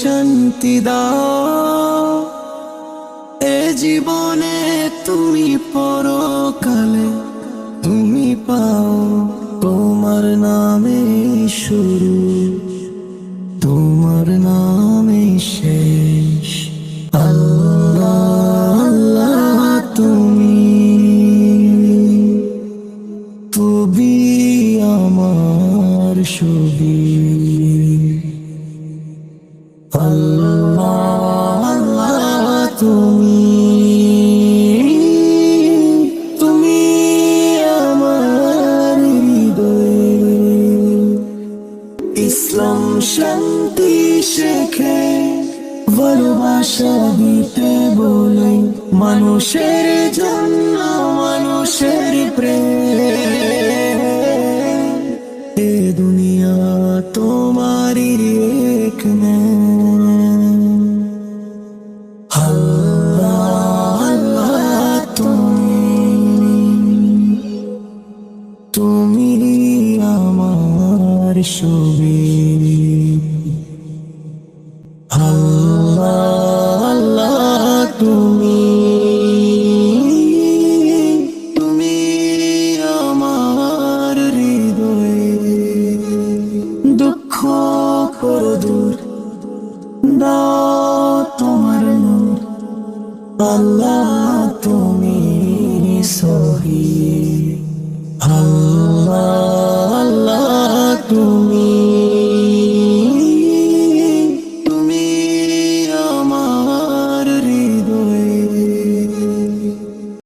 শান্তি দাও। এ জীবনে তুমি পরকালে তুমি পাও তোমার নামে শুরু, তোমার নামে শেষ। আল্লাহ আল্লাহ তুমি তুমি আমার ছবি আল্লাহ তুমি তুমি আমার ইসলাম শান্তি শেখে ভালোবাসা দিতে বলে মানুষের জন্য। তার ছবি আল্লাহ আল্লাহ, তুমি তুমি আমার হৃদয়ে দুঃখ কর দূর দাও তোমার নূর। আল্লাহ, তুমি সহি। আল্লাহ dor.